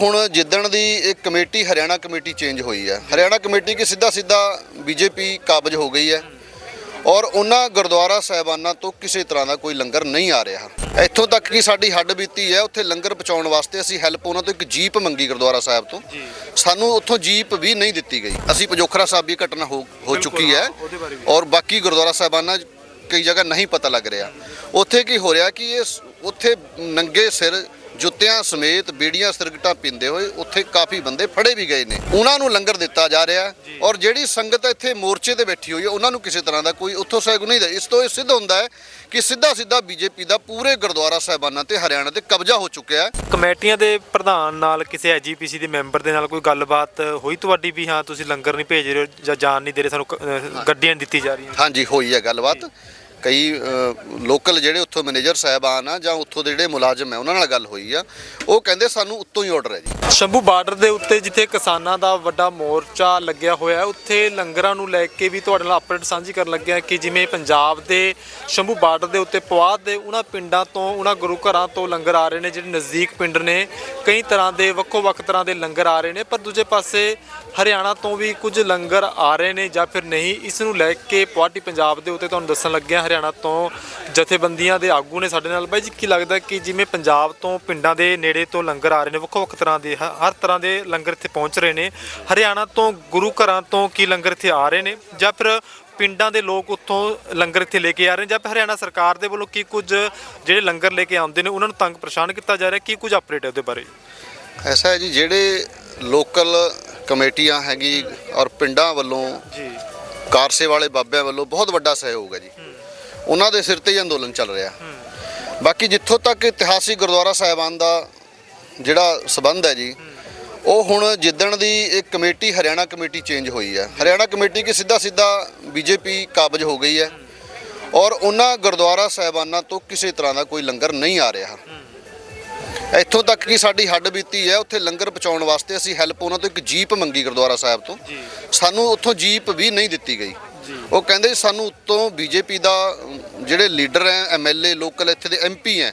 ਹੁਣ ਜਿੱਦਣ ਦੀ ਇਹ ਕਮੇਟੀ ਹਰਿਆਣਾ ਕਮੇਟੀ ਚੇਂਜ ਹੋਈ ਹੈ। ਹਰਿਆਣਾ ਕਮੇਟੀ ਕੀ ਸਿੱਧਾ ਸਿੱਧਾ ਬੀਜੇਪੀ ਕਾਬਜ ਹੋ ਗਈ ਹੈ ਔਰ ਉਹਨਾਂ ਗੁਰਦੁਆਰਾ ਸਾਹਿਬਾਨਾਂ ਤੋਂ ਕਿਸੇ ਤਰ੍ਹਾਂ ਦਾ ਕੋਈ ਲੰਗਰ ਨਹੀਂ ਆ ਰਿਹਾ। ਇੱਥੋਂ ਤੱਕ ਕਿ ਸਾਡੀ ਹੱਡ ਬੀਤੀ ਹੈ ਉੱਥੇ ਲੰਗਰ ਪਹੁੰਚਾਉਣ ਵਾਸਤੇ ਅਸੀਂ ਹੈਲਪ ਉਹਨਾਂ ਤੋਂ ਇੱਕ ਜੀਪ ਮੰਗੀ ਗੁਰਦੁਆਰਾ ਸਾਹਿਬ ਤੋਂ। ਸਾਨੂੰ ਉੱਥੋਂ ਜੀਪ ਵੀ ਨਹੀਂ ਦਿੱਤੀ ਗਈ। ਅਸੀਂ ਪਜੋਖਰਾ ਸਾਹਿਬ ਵੀ ਘਟਨਾ ਹੋ ਚੁੱਕੀ ਹੈ। ਔਰ ਬਾਕੀ ਗੁਰਦੁਆਰਾ ਸਾਹਿਬਾਨਾਂ ਕਈ ਜਗ੍ਹਾ ਨਹੀਂ ਪਤਾ ਲੱਗ ਰਿਹਾ। ਉੱਥੇ ਕੀ ਹੋ ਰਿਹਾ ਕਿ ਇਹ ਉੱਥੇ ਨੰਗੇ ਸਿਰ ਜੁੱਤਿਆਂ ਸਮੇਤ ਬੀੜੀਆਂ ਸਿਰਗਟਾਂ ਪੀਂਦੇ ਹੋਏ ਉੱਥੇ ਕਾਫੀ ਬੰਦੇ ਫੜੇ ਵੀ ਗਏ ਨੇ। ਉਹਨਾਂ ਨੂੰ ਲੰਗਰ ਦਿੱਤਾ ਜਾ ਰਿਹਾ ਔਰ ਜਿਹੜੀ ਸੰਗਤ ਇੱਥੇ ਮੋਰਚੇ ਤੇ ਬੈਠੀ ਹੋਈ ਹੈ ਉਹਨਾਂ ਨੂੰ ਕਿਸੇ ਤਰ੍ਹਾਂ ਦਾ ਕੋਈ ਉੱਥੋਂ ਸਹਿਯੋਗ ਨਹੀਂ ਦਾ ਇਸ ਤੋਂ ਇਹ ਸਿੱਧ ਹੁੰਦਾ ਹੈ ਕਿ ਸਿੱਧਾ ਸਿੱਧਾ ਬੀਜੇਪੀ ਦਾ ਪੂਰੇ ਗੁਰਦੁਆਰਾ ਸਾਹਿਬਾਨਾਂ ਤੇ ਹਰਿਆਣਾ ਤੇ ਕਬਜ਼ਾ ਹੋ ਚੁੱਕਿਆ ਹੈ। ਕਮੇਟੀਆਂ ਦੇ ਪ੍ਰਧਾਨ ਨਾਲ ਕਿਸੇ ਐਜੀਪੀਸੀ ਦੇ ਮੈਂਬਰ ਦੇ ਨਾਲ ਕੋਈ ਗੱਲਬਾਤ ਹੋਈ ਤੁਹਾਡੀ ਵੀ ਹਾਂ ਤੁਸੀਂ ਲੰਗਰ ਨਹੀਂ ਭੇਜ ਰਹੇ ਹੋ ਜਾਂ ਜਾਣ ਨਹੀਂ ਦੇ ਰਹੇ ਸਾਨੂੰ ਗੱਡੀਆਂ ਦਿੱਤੀ ਜਾ ਰਹੀਆਂ? ਹਾਂਜੀ ਹੋਈ ਹੈ ਗੱਲਬਾਤ। ਕਈ ਲੋਕਲ ਜਿਹੜੇ ਉੱਥੋਂ ਮੈਨੇਜਰ ਸਾਹਿਬਾਨ ਆ ਜਾਂ ਉੱਥੋਂ ਦੇ ਜਿਹੜੇ ਮੁਲਾਜ਼ਮ ਹੈ ਉਹਨਾਂ ਨਾਲ ਗੱਲ ਹੋਈ ਆ। ਉਹ ਕਹਿੰਦੇ ਸਾਨੂੰ ਉੱਤੋਂ ਹੀ ਆਰਡਰ ਹੈ ਜੀ। ਸ਼ੰਭੂ ਬਾਰਡਰ ਦੇ ਉੱਤੇ ਜਿੱਥੇ ਕਿਸਾਨਾਂ ਦਾ ਵੱਡਾ ਮੋਰਚਾ ਲੱਗਿਆ ਹੋਇਆ ਹੈ, ਉੱਥੇ ਲੰਗਰਾਂ ਨੂੰ ਲੈ ਕੇ ਵੀ ਤੁਹਾਡੇ ਨਾਲ ਅਪਡੇਟ ਸਾਂਝੀ ਕਰਨ ਲੱਗਿਆ ਕਿ ਜਿਵੇਂ ਪੰਜਾਬ ਦੇ ਸ਼ੰਭੂ ਬਾਰਡਰ ਦੇ ਉੱਤੇ ਪਵਾਦ ਦੇ ਉਹਨਾਂ ਪਿੰਡਾਂ ਤੋਂ, ਉਹਨਾਂ ਗੁਰੂ ਘਰਾਂ ਤੋਂ ਲੰਗਰ ਆ ਰਹੇ ਨੇ, ਜਿਹੜੇ ਨਜ਼ਦੀਕ ਪਿੰਡ ਨੇ। ਕਈ ਤਰ੍ਹਾਂ ਦੇ, ਵੱਖੋ ਵੱਖ ਤਰ੍ਹਾਂ ਦੇ ਲੰਗਰ ਆ ਰਹੇ ਨੇ, ਪਰ ਦੂਜੇ ਪਾਸੇ ਹਰਿਆਣਾ ਤੋਂ ਵੀ ਕੁਝ ਲੰਗਰ ਆ ਰਹੇ ਨੇ ਜਾਂ ਫਿਰ ਨਹੀਂ। ਇਸ ਨੂੰ ਲੈ ਕੇ ਪਾਰਟੀ ਪੰਜਾਬ ਦੇ ਉੱਤੇ ਤੁਹਾਨੂੰ ਦੱਸਣ ਲੱਗਿਆ ਹਰਿਆਣਾ ਤੋਂ ਜਥੇਬੰਦੀਆਂ ਦੇ ਆਗੂ ਨੇ ਸਾਡੇ ਨਾਲ। ਬਾਈ ਜੀ, ਕੀ ਲੱਗਦਾ ਕਿ ਜਿਵੇਂ ਪੰਜਾਬ ਤੋਂ ਪਿੰਡਾਂ ਦੇ ਨੇੜੇ ਤੋਂ ਲੰਗਰ ਆ ਰਹੇ ਨੇ, ਵੱਖੋ ਵੱਖ ਤਰ੍ਹਾਂ ਦੇ ਹ- ਹਰ ਤਰ੍ਹਾਂ ਦੇ ਲੰਗਰ ਇੱਥੇ ਪਹੁੰਚ ਰਹੇ ਨੇ। ਹਰਿਆਣਾ ਤੋਂ ਗੁਰੂ ਘਰਾਂ ਤੋਂ ਕੀ ਲੰਗਰ ਇੱਥੇ ਆ ਰਹੇ ਨੇ? ਜਾਂ ਫਿਰ ਪਿੰਡਾਂ ਦੇ ਲੋਕ ਉੱਥੋਂ ਲੰਗਰ ਇੱਥੇ ਲੈ ਕੇ ਆ ਰਹੇ ਨੇ? ਜਾਂ ਫਿਰ ਹਰਿਆਣਾ ਸਰਕਾਰ ਦੇ ਵੱਲੋਂ ਕੀ ਕੁਝ ਜਿਹੜੇ ਲੰਗਰ ਲੈ ਕੇ ਆਉਂਦੇ ਨੇ ਉਹਨਾਂ ਨੂੰ ਤੰਗ ਪਰੇਸ਼ਾਨ ਕੀਤਾ ਜਾ ਰਿਹਾ? ਕੀ ਕੁਝ ਅਪਡੇਟ ਹੈ ਉਹਦੇ ਬਾਰੇ? ਐਸਾ ਹੈ ਜੀ ਜਿਹੜੇ ਲੋਕਲ ਕਮੇਟੀਆਂ ਹੈਗੀ ਔਰ ਪਿੰਡਾਂ ਵੱਲੋਂ ਜੀ। ਕਾਰਸੇ ਵਾਲੇ ਬਾਬਿਆਂ ਵੱਲੋਂ ਬਹੁਤ ਵੱਡਾ ਸਹਿਯੋਗ ਹੈ ਜੀ। ਉਹਨਾਂ ਦੇ ਸਿਰ ਤੇ ਹੀ ਅੰਦੋਲਨ ਚੱਲ ਰਿਹਾ। ਬਾਕੀ ਜਿੱਥੋਂ ਤੱਕ ਇਤਿਹਾਸਿਕ ਗੁਰਦੁਆਰਾ ਸਾਹਿਬਾਨ ਦਾ ਜਿਹੜਾ ਸਬੰਧ ਹੈ ਜੀ ਉਹ ਹੁਣ ਜਿੱਦਣ ਦੀ ਇਹ ਕਮੇਟੀ ਹਰਿਆਣਾ ਕਮੇਟੀ ਚੇਂਜ ਹੋਈ ਹੈ। ਹਰਿਆਣਾ ਕਮੇਟੀ ਕੀ ਸਿੱਧਾ ਸਿੱਧਾ ਬੀਜੇਪੀ ਕਾਬਜ ਹੋ ਗਈ ਹੈ ਔਰ ਉਹਨਾਂ ਗੁਰਦੁਆਰਾ ਸਾਹਿਬਾਨਾਂ ਤੋਂ ਕਿਸੇ ਤਰ੍ਹਾਂ ਦਾ ਕੋਈ ਲੰਗਰ ਨਹੀਂ ਆ ਰਿਹਾ। ਇੱਥੋਂ ਤੱਕ ਕਿ ਸਾਡੀ ਹੱਡ ਬੀਤੀ ਹੈ ਉੱਥੇ ਲੰਗਰ ਪਹੁੰਚਾਉਣ ਵਾਸਤੇ ਅਸੀਂ ਹੈਲਪ ਉਹਨਾਂ ਤੋਂ ਇੱਕ ਜੀਪ ਮੰਗੀ ਗੁਰਦੁਆਰਾ ਸਾਹਿਬ ਤੋਂ। ਸਾਨੂੰ ਉੱਥੋਂ ਜੀਪ ਵੀ ਨਹੀਂ ਦਿੱਤੀ ਗਈ। ਉਹ ਕਹਿੰਦੇ ਸਾਨੂੰ ਉੱਤੋਂ ਬੀਜੇਪੀ ਦਾ ਜਿਹੜੇ ਲੀਡਰ ਹੈ ਐਮਐਲਏ ਲੋਕਲ ਇੱਥੇ ਦੇ ਐਮਪੀ ਹੈ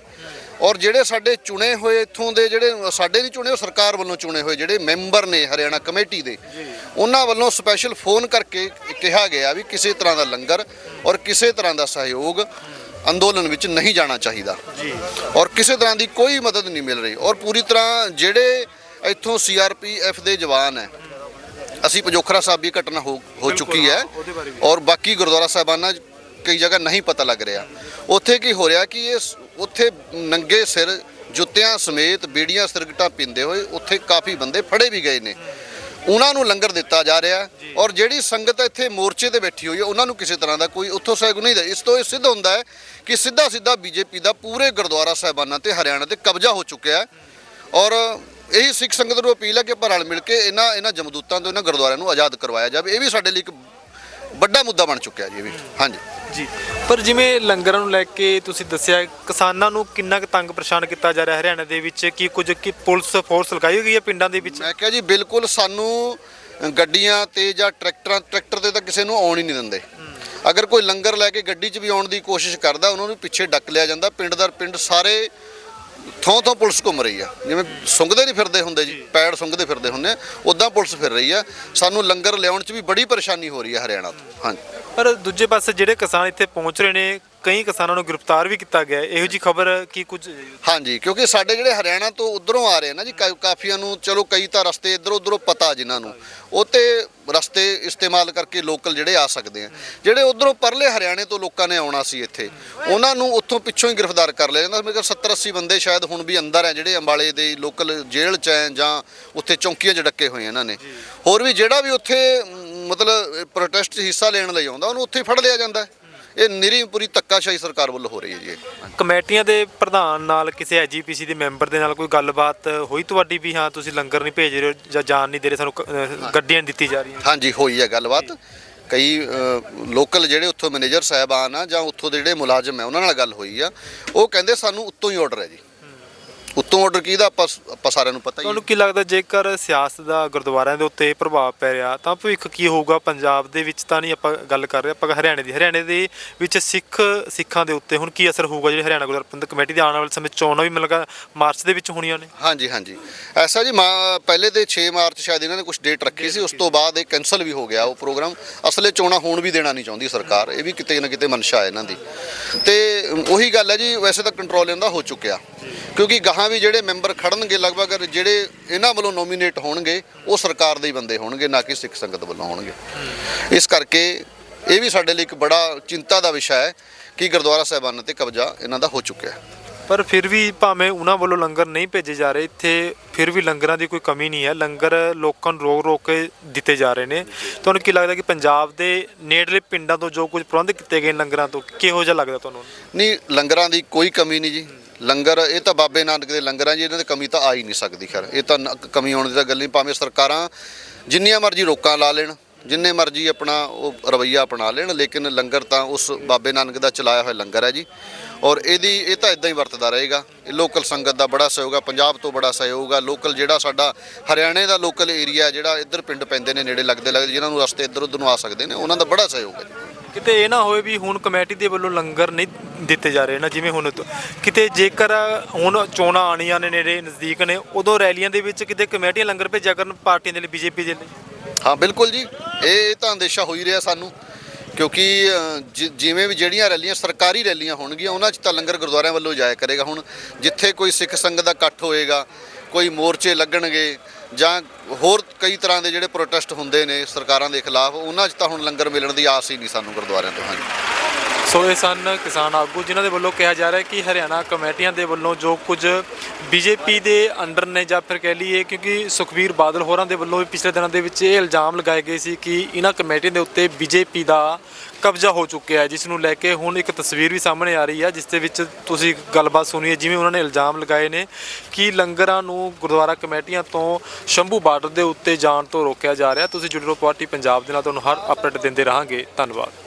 ਔਰ ਜਿਹੜੇ ਸਾਡੇ ਚੁਣੇ ਹੋਏ ਇੱਥੋਂ ਦੇ ਜਿਹੜੇ ਸਾਡੇ ਨਹੀਂ ਚੁਣੇ ਉਹ ਸਰਕਾਰ ਵੱਲੋਂ ਚੁਣੇ ਹੋਏ ਜਿਹੜੇ ਮੈਂਬਰ ਨੇ ਹਰਿਆਣਾ ਕਮੇਟੀ ਦੇ ਉਹਨਾਂ ਵੱਲੋਂ ਸਪੈਸ਼ਲ ਫੋਨ ਕਰਕੇ ਕਿਹਾ ਗਿਆ ਵੀ ਕਿਸੇ ਤਰ੍ਹਾਂ ਦਾ ਲੰਗਰ ਔਰ ਕਿਸੇ ਤਰ੍ਹਾਂ ਦਾ ਸਹਿਯੋਗ ਅੰਦੋਲਨ ਵਿੱਚ ਨਹੀਂ ਜਾਣਾ ਚਾਹੀਦਾ। ਜੀ। ਔਰ ਕਿਸੇ ਤਰ੍ਹਾਂ ਦੀ ਕੋਈ ਮਦਦ ਨਹੀਂ ਮਿਲ ਰਹੀ। ਔਰ ਪੂਰੀ ਤਰ੍ਹਾਂ ਜਿਹੜੇ ਇੱਥੋਂ ਸੀਆਰਪੀਐਫ ਦੇ ਜਵਾਨ ਹੈ ਅਸੀਂ ਪਜੋਖਰਾ ਸਾਹਿਬ ਵੀ ਘਟਨਾ ਹੋ ਚੁੱਕੀ ਹੈ। ਔਰ ਬਾਕੀ ਗੁਰਦੁਆਰਾ ਸਾਹਿਬਾਨਾਂ ਕਈ ਜਗ੍ਹਾ ਨਹੀਂ ਪਤਾ ਲੱਗ ਰਿਹਾ। ਉੱਥੇ ਕੀ ਹੋ ਰਿਹਾ ਕਿ ਇਹ ਉੱਥੇ ਨੰਗੇ ਸਿਰ ਜੁੱਤਿਆਂ ਸਮੇਤ ਬੀੜੀਆਂ ਸਿਰਗਟਾਂ ਪੀਂਦੇ ਹੋਏ ਉੱਥੇ ਕਾਫੀ ਬੰਦੇ ਫੜੇ ਵੀ ਗਏ ਨੇ। ਉਹਨਾਂ ਨੂੰ ਲੰਗਰ ਦਿੱਤਾ ਜਾ ਰਿਹਾ ਔਰ ਜਿਹੜੀ ਸੰਗਤ ਇੱਥੇ ਮੋਰਚੇ ਤੇ ਬੈਠੀ ਹੋਈ ਹੈ, ਉਹਨਾਂ ਨੂੰ ਕਿਸੇ ਤਰ੍ਹਾਂ ਦਾ ਕੋਈ ਉੱਥੋਂ ਸਹਿਯੋਗ ਨਹੀਂ ਦਾ ਇਸ ਤੋਂ ਇਹ ਸਿੱਧ ਹੁੰਦਾ ਹੈ ਕਿ ਸਿੱਧਾ ਸਿੱਧਾ ਬੀਜੇਪੀ ਦਾ ਪੂਰੇ ਗੁਰਦੁਆਰਾ ਸਾਹਿਬਾਨਾਂ ਤੇ ਹਰਿਆਣਾ ਤੇ ਕਬਜ਼ਾ ਹੋ ਚੁੱਕਿਆ ਹੈ ਔਰ ਇਹੀ ਸਿੱਖ ਸੰਗਤ ਨੂੰ ਅਪੀਲ ਹੈ ਕਿ ਆਪਾਂ ਰਲ ਮਿਲ ਕੇ ਇਹਨਾਂ ਇਹਨਾਂ ਜਮਦੂਤਾਂ ਤੋਂ, ਇਹਨਾਂ ਗੁਰਦੁਆਰਿਆਂ ਨੂੰ ਆਜ਼ਾਦ ਕਰਵਾਇਆ ਜਾਵੇ। ਇਹ ਵੀ ਸਾਡੇ ਲਈ ਇੱਕ ਵੱਡਾ ਮੁੱਦਾ ਬਣ ਚੁੱਕਿਆ ਜੀ ਇਹ ਵੀ। ਹਾਂਜੀ। ਜੀ। ਪਰ ਜਿਵੇਂ ਲੰਗਰਾਂ ਨੂੰ ਲੈ ਕੇ ਤੁਸੀਂ ਦੱਸਿਆ ਕਿਸਾਨਾਂ ਨੂੰ ਕਿੰਨਾ ਕੁ ਤੰਗ ਪਰੇਸ਼ਾਨ ਕੀਤਾ ਜਾ ਰਿਹਾ ਹਰਿਆਣਾ ਦੇ ਵਿੱਚ ਕੀ ਕੁਝ ਕੀ ਪੁਲਿਸ ਫੋਰਸ ਲਗਾਈ ਹੋਈ ਹੈ ਪਿੰਡਾਂ ਦੇ ਵਿੱਚ? ਮੈਂ ਕਿਹਾ ਜੀ ਬਿਲਕੁਲ ਸਾਨੂੰ ਗੱਡੀਆਂ ਤੇ ਜਾਂ ਟਰੈਕਟਰਾਂ ਟਰੈਕਟਰ ਤੇ ਤਾਂ ਕਿਸੇ ਨੂੰ ਆਉਣ ਹੀ ਨਹੀਂ ਦਿੰਦੇ। ਅਗਰ ਕੋਈ ਲੰਗਰ ਲੈ ਕੇ ਗੱਡੀ 'ਚ ਵੀ ਆਉਣ ਦੀ ਕੋਸ਼ਿਸ਼ ਕਰਦਾ ਉਹਨਾਂ ਨੂੰ ਪਿੱਛੇ ਡੱਕ ਲਿਆ ਜਾਂਦਾ। ਪਿੰਡ ਦਰ ਪਿੰਡ ਸਾਰੇ ਥੋਂ ਥੋਂ ਪੁਲਿਸ ਘੁੰਮ ਰਹੀ ਆ। ਜਿਵੇਂ ਸੁੰਘਦੇ ਨਹੀਂ ਫਿਰਦੇ ਹੁੰਦੇ ਜੀ, ਪੈੜ ਸੁੰਘਦੇ ਫਿਰਦੇ ਹੁੰਦੇ ਉਦਾਂ ਪੁਲਿਸ ਫਿਰ ਰਹੀ ਆ। ਸਾਨੂੰ ਲੰਗਰ ਲਿਆਉਣ 'ਚ ਵੀ ਬੜੀ ਪਰੇਸ਼ਾਨੀ ਹੋ ਰਹੀ ਹੈ ਹਰਿਆਣਾ ਤੋਂ। ਹਾਂਜੀ। ਪਰ ਦੂਜੇ ਪਾਸੇ ਜਿਹੜੇ ਕਿਸਾਨ ਇੱਥੇ ਪਹੁੰਚ ਰਹੇ ਨੇ ਕਈ ਕਿਸਾਨਾਂ ਨੂੰ ਗ੍ਰਿਫਤਾਰ ਵੀ ਕੀਤਾ ਗਿਆ ਹੈ। ਇਹੋ ਜੀ ਖਬਰ ਕੀ ਕੁਝ ਹਾਂਜੀ ਕਿਉਂਕਿ ਸਾਡੇ ਜਿਹੜੇ ਹਰਿਆਣਾ ਤੋਂ ਉਧਰੋਂ ਆ ਰਹੇ ਨਾ ਜੀ ਕਾ- ਕਾਫੀਆਂ ਨੂੰ ਚਲੋ ਕਈ ਤਾਂ ਰਸਤੇ ਇਧਰ ਉਧਰੋਂ ਪਤਾ ਜਿਨ੍ਹਾਂ ਨੂੰ ਉਹ ਤੇ ਰਸਤੇ ਇਸਤੇਮਾਲ ਕਰਕੇ ਲੋਕਲ ਜਿਹੜੇ ਆ ਸਕਦੇ ਆ ਜਿਹੜੇ ਉਧਰੋਂ ਪਰਲੇ ਹਰਿਆਣੇ ਤੋਂ ਲੋਕਾਂ ਨੇ ਆਉਣਾ ਸੀ ਇੱਥੇ ਉਹਨਾਂ ਨੂੰ ਉੱਥੋਂ ਪਿੱਛੋਂ ਹੀ ਗ੍ਰਿਫਤਾਰ ਕਰ ਲਿਆ ਜਾਂਦਾ ਮੇਰੇ ਕੋਲ 70 80 ਬੰਦੇ ਸ਼ਾਇਦ ਹੁਣ ਵੀ ਅੰਦਰ ਹੈ ਜਿਹੜੇ ਅੰਬਾਲੇ ਦੇ ਲੋਕਲ ਜੇਲ੍ਹ ਚ ਹੈ ਜਾਂ ਉੱਥੇ ਚੌਂਕੀਆਂ 'ਚ ਡੱਕੇ ਹੋਏ ਇਹਨਾਂ ਨੇ ਹੋਰ ਵੀ ਜਿਹੜਾ ਵੀ ਉੱਥੇ ਮ, ਮਤਲਬ ਪ੍ਰੋਟੈਸਟ 'ਚ ਹਿੱਸਾ ਲੈਣ ਲਈ ਆਉਂਦਾ ਉਹਨੂੰ ਉੱਥੇ ਹੀ ਫੜ ਲਿਆ ਜਾਂਦਾ ਹੈ। ਇਹ ਨਿਰੀ ਪੂਰੀ ਧੱਕਾਸ਼ਾਹੀ ਸਰਕਾਰ ਵੱਲੋਂ ਹੋ ਰਹੀ ਹੈ ਜੀ ਇਹ। ਕਮੇਟੀਆਂ ਦੇ ਪ੍ਰਧਾਨ ਨਾਲ ਕਿਸੇ ਐਜੀਪੀਸੀ ਦੇ ਮੈਂਬਰ ਦੇ ਨਾਲ ਕੋਈ ਗੱਲਬਾਤ ਹੋਈ ਤੁਹਾਡੀ ਵੀ ਹਾਂ ਤੁਸੀਂ ਲੰਗਰ ਨਹੀਂ ਭੇਜ ਰਹੇ ਹੋ ਜਾਂ ਜਾਣ ਨਹੀਂ ਦੇ ਰਹੇ ਸਾਨੂੰ ਕ- ਅਹ ਗੱਡੀਆਂ ਨਹੀਂ ਦਿੱਤੀ ਜਾ ਰਹੀਆਂ? ਹਾਂਜੀ ਹੋਈ ਹੈ ਗੱਲਬਾਤ। ਕਈ ਲੋਕਲ ਜਿਹੜੇ ਉੱਥੋਂ ਮੈਨੇਜਰ ਸਾਹਿਬਾਨ ਆ ਜਾਂ ਉੱਥੋਂ ਦੇ ਜਿਹੜੇ ਮੁਲਾਜ਼ਮ ਹੈ ਉਹਨਾਂ ਨਾਲ ਗੱਲ ਹੋਈ ਆ। ਉਹ ਕਹਿੰਦੇ ਸਾਨੂੰ ਉੱਤੋਂ ਹੀ ਆਰਡਰ ਹੈ ਜੀ। ਉੱਤੋਂ ਆਰਡਰ ਕਿਹਦਾ ਆਪਾਂ ਆਪਾਂ ਸਾਰਿਆਂ ਨੂੰ ਪਤਾ ਹੀ ਹੈ। ਤੁਹਾਨੂੰ ਕੀ ਲੱਗਦਾ ਜੇਕਰ ਸਿਆਸਤ ਦਾ ਗੁਰਦੁਆਰਿਆਂ ਦੇ ਉੱਤੇ ਪ੍ਰਭਾਵ ਪੈ ਰਿਹਾ ਤਾਂ ਭਵਿੱਖ ਕੀ ਹੋਊਗਾ? ਪੰਜਾਬ ਦੇ ਵਿੱਚ ਤਾਂ ਨਹੀਂ ਆਪਾਂ ਗੱਲ ਕਰ ਰਹੇ ਆਪਾਂ ਹਰਿਆਣੇ ਦੀ। ਹਰਿਆਣੇ ਦੇ ਵਿੱਚ ਸਿੱਖ ਸਿੱਖਾਂ ਦੇ ਉੱਤੇ ਹੁਣ ਕੀ ਅਸਰ ਹੋਊਗਾ? ਜਿਹੜੇ ਹਰਿਆਣਾ ਗੁਰਦੁਆਰਾ ਕਮੇਟੀ ਦੇ ਆਉਣ ਵਾਲੇ ਸਮੇਂ ਚੋਣਾਂ ਵੀ ਮਿਲਗਾ ਮਾਰਚ ਦੇ ਵਿੱਚ ਹੋਣੀਆਂ ਨੇ। ਹਾਂਜੀ ਹਾਂਜੀ। ਐਸਾ ਜੀ ਮਾ- ਪਹਿਲੇ ਦੇ 6 ਮਾਰਚ ਸ਼ਾਇਦ ਇਹਨਾਂ ਨੇ ਕੁਝ ਡੇਟ ਰੱਖੀ ਸੀ ਉਸ ਤੋਂ ਬਾਅਦ ਇਹ ਕੈਨਸਲ ਵੀ ਹੋ ਗਿਆ ਉਹ ਪ੍ਰੋਗਰਾਮ ਅਸਲੇ ਚੋਣਾਂ ਹੋਣ ਵੀ ਦੇਣਾ ਨਹੀਂ ਚਾਹੁੰਦੀ ਸਰਕਾਰ ਇਹ ਵੀ ਕਿਤੇ ਨਾ ਕਿਤੇ ਮਨਸ਼ਾ ਹੈ ਇਹਨਾਂ ਦੀ। ਤੇ ਉਹੀ ਗੱਲ ਹੈ ਜੀ ਵੈਸੇ ਤਾਂ ਕੰਟਰੋਲ ਇਹਨਾਂ ਦਾ ਹੋ ਚੁੱਕਿਆ। ਕਿਉਂਕਿ ਗਾਹਾਂ ਵੀ ਜਿਹੜੇ ਮੈਂਬਰ ਖੜਨਗੇ ਲਗਭਗ ਜਿਹੜੇ ਇਹਨਾਂ ਵੱਲੋਂ ਨੋਮੀਨੇਟ ਹੋਣਗੇ ਉਹ ਸਰਕਾਰ ਦੇ ਹੀ ਬੰਦੇ ਹੋਣਗੇ ਨਾ ਕਿ ਸਿੱਖ ਸੰਗਤ ਵੱਲੋਂ ਹੋਣਗੇ। ਇਸ ਕਰਕੇ ਇਹ ਵੀ ਸਾਡੇ ਲਈ ਇੱਕ ਬੜਾ ਚਿੰਤਾ ਦਾ ਵਿਸ਼ਾ ਹੈ ਕਿ ਗੁਰਦੁਆਰਾ ਸਾਹਿਬਾਨਾਂ ਤੇ ਕਬਜ਼ਾ ਇਹਨਾਂ ਦਾ ਹੋ ਚੁੱਕਿਆ ਹੈ। ਪਰ ਫਿਰ ਵੀ ਭਾਵੇਂ ਉਹਨਾਂ ਵੱਲੋਂ ਲੰਗਰ ਨਹੀਂ ਭੇਜੇ ਜਾ ਰਹੇ ਇੱਥੇ ਫਿਰ ਵੀ ਲੰਗਰਾਂ ਦੀ ਕੋਈ ਕਮੀ ਨਹੀਂ ਹੈ। ਲੰਗਰ ਲੋਕਾਂ ਨੂੰ ਰੋਕ ਰੋਕ ਕੇ ਦਿੱਤੇ ਜਾ ਰਹੇ ਨੇ। ਤੁਹਾਨੂੰ ਕੀ ਲੱਗਦਾ ਕਿ ਪੰਜਾਬ ਦੇ ਨੇੜਲੇ ਪਿੰਡਾਂ ਤੋਂ ਜੋ ਕੁਝ ਪ੍ਰਬੰਧ ਕੀਤੇ ਗਏ ਲੰਗਰਾਂ ਤੋਂ ਕਿਹੋ ਜਿਹਾ ਲੱਗਦਾ ਤੁਹਾਨੂੰ? ਨਹੀਂ ਲੰਗਰਾਂ ਦੀ ਕੋਈ ਕਮੀ ਨਹੀਂ ਜੀ। ਲੰਗਰ, ਇਹ ਤਾਂ ਬਾਬੇ ਨਾਨਕ ਦੇ ਲੰਗਰਾਂ ਜੀ ਇਹਨਾਂ ਦੀ ਕਮੀ ਤਾਂ ਆ ਹੀ ਨਹੀਂ ਸਕਦੀ, ਖੈਰ। ਇਹ ਤਾਂ ਕਮੀ ਆਉਣ ਦੀ ਤਾਂ ਗੱਲ ਨਹੀਂ, ਭਾਵੇਂ ਸਰਕਾਰਾਂ ਜਿੰਨੀਆਂ ਮਰਜ਼ੀ ਰੋਕਾਂ ਲਾ ਲੈਣ, ਜਿੰਨੇ ਮਰਜ਼ੀ ਆਪਣਾ ਉਹ ਰਵਈਆ ਅਪਣਾ ਲੈਣ, ਲੇਕਿਨ ਲੰਗਰ ਤਾਂ ਉਸ ਬਾਬੇ ਨਾਨਕ ਦਾ ਚਲਾਇਆ ਹੋਇਆ ਲੰਗਰ ਹੈ ਜੀ। ਔਰ ਇਹਦੀ, ਇਹ ਤਾਂ ਇਦਾਂ ਹੀ ਵਰਤਦਾ ਰਹੇਗਾ। ਇਹ ਲੋਕਲ ਸੰਗਤ ਦਾ ਬੜਾ ਸਹਿਯੋਗ ਆ, ਪੰਜਾਬ ਤੋਂ ਬੜਾ ਸਹਿਯੋਗ ਆ। ਲੋਕਲ ਜਿਹੜਾ ਸਾਡਾ, ਹਰਿਆਣੇ ਦਾ ਲੋਕਲ ਏਰੀਆ ਜਿਹੜਾ ਇੱਧਰ ਪਿੰਡ ਪੈਂਦੇ ਨੇ, ਨੇੜੇ ਲੱਗਦੇ ਲੱਗਦੇ, ਜਿਨ੍ਹਾਂ ਨੂੰ ਰਸਤੇ ਇੱਧਰ ਉੱਧਰ ਨੂੰ ਆ ਸਕਦੇ ਨੇ, ਉਹਨਾਂ ਦਾ ਬੜਾ ਸਹਿਯੋਗ ਹੈ ਕਿਤੇ ਇਹ ਨਾ ਹੋਏ ਵੀ ਹੁਣ ਕਮੇਟੀ ਦੇ ਵੱਲੋਂ ਲੰਗਰ ਨਹੀਂ ਦਿੱਤੇ ਜਾ ਰਹੇ ਨਾ ਜਿਵੇਂ ਹੁਣ ਤੋਂ- ਕਿਤੇ ਜੇਕਰ ਹੁਣ ਚੋਣਾਂ ਆਣੀਆਂ ਨੇ ਨੇੜੇ ਨਜ਼ਦੀਕ ਨੇ ਉਦੋਂ ਰੈਲੀਆਂ ਦੇ ਵਿੱਚ ਕਿਤੇ ਕਮੇਟੀਆਂ ਲੰਗਰ ਭੇਜਿਆ ਕਰਨ ਪਾਰਟੀਆਂ ਦੇ ਲਈ ਬੀਜੇਪੀ ਦੇ ਲਈ? ਹਾਂ ਬਿਲਕੁਲ ਜੀ। ਇਹ ਤਾਂ ਅੰਦੇਸ਼ਾ ਹੋ ਹੀ ਰਿਹਾ ਸਾਨੂੰ ਕਿਉਂਕਿ ਅ, ਜਿ- ਜਿਵੇਂ ਵੀ ਜਿਹੜੀਆਂ ਰੈਲੀਆਂ ਸਰਕਾਰੀ ਰੈਲੀਆਂ ਹੋਣਗੀਆਂ ਉਹਨਾਂ 'ਚ ਤਾਂ ਲੰਗਰ ਗੁਰਦੁਆਰਿਆਂ ਵੱਲੋਂ ਜਾਇਆ ਕਰੇਗਾ। ਹੁਣ ਜਿੱਥੇ ਕੋਈ ਸਿੱਖ ਸੰਗਤ ਦਾ ਇਕੱਠ ਹੋਏਗਾ ਕੋਈ ਮੋਰਚੇ ਲੱਗਣਗੇ ਜਾਂ ਹੋਰ ਕਈ ਤਰ੍ਹਾਂ ਦੇ ਜਿਹੜੇ ਪ੍ਰੋਟੈਸਟ ਹੁੰਦੇ ਨੇ ਸਰਕਾਰਾਂ ਦੇ ਖਿਲਾਫ, ਉਹਨਾਂ 'ਚ ਤਾਂ ਹੁਣ ਲੰਗਰ ਮਿਲਣ ਦੀ ਆਸ ਹੀ ਨਹੀਂ ਸਾਨੂੰ ਗੁਰਦੁਆਰਿਆਂ ਤੋਂ, ਹਾਂਜੀ। ਸੋ ਇਹ ਸਨ ਕਿਸਾਨ ਆਗੂ, ਜਿਨ੍ਹਾਂ ਦੇ ਵੱਲੋਂ ਕਿਹਾ ਜਾ ਰਿਹਾ ਹੈ ਕਿ ਹਰਿਆਣਾ ਕਮੇਟੀਆਂ ਦੇ ਵੱਲੋਂ ਜੋ ਕੁਝ ਬੀਜੇਪੀ ਦੇ ਅੰਡਰ ਨੇ ਜਾਂ ਫਿਰ ਕਹਿ ਲਈਏ ਕਿਉਂਕਿ ਸੁਖਬੀਰ ਬਾਦਲ ਹੋਰਾਂ ਦੇ ਵੱਲੋਂ ਵੀ ਪਿਛਲੇ ਦਿਨਾਂ ਦੇ ਵਿੱਚ ਇਹ ਇਲਜ਼ਾਮ ਲਗਾਏ ਗਏ ਸੀ ਕਿ ਇਹਨਾਂ ਕਮੇਟੀਆਂ ਦੇ ਉੱਤੇ ਬੀਜੇਪੀ ਦਾ ਕਬਜ਼ਾ ਹੋ ਚੁੱਕਿਆ ਹੈ, ਜਿਸ ਨੂੰ ਲੈ ਕੇ ਹੁਣ ਇੱਕ ਤਸਵੀਰ ਵੀ ਸਾਹਮਣੇ ਆ ਰਹੀ ਹੈ, ਜਿਸ ਦੇ ਵਿੱਚ ਤੁਸੀਂ ਗੱਲਬਾਤ ਸੁਣੀਏ, ਜਿਵੇਂ ਉਹਨਾਂ ਨੇ ਇਲਜ਼ਾਮ ਲਗਾਏ ਨੇ ਕਿ ਲੰਗਰਾਂ ਨੂੰ ਗੁਰਦੁਆਰਾ ਕਮੇਟੀਆਂ ਤੋਂ ਸ਼ੰਭੂ ਬਾਰਡਰ ਦੇ ਉੱਤੇ ਜਾਣ ਤੋਂ ਰੋਕਿਆ ਜਾ ਰਿਹਾ ਤੁਸੀਂ ਜੁੜੇ ਰਹੋ ਪਾਰਟੀ ਪੰਜਾਬ ਦੇ ਨਾਲ, ਤੁਹਾਨੂੰ ਹਰ ਅਪਡੇਟ ਦਿੰਦੇ ਰਹਾਂਗੇ। ਧੰਨਵਾਦ।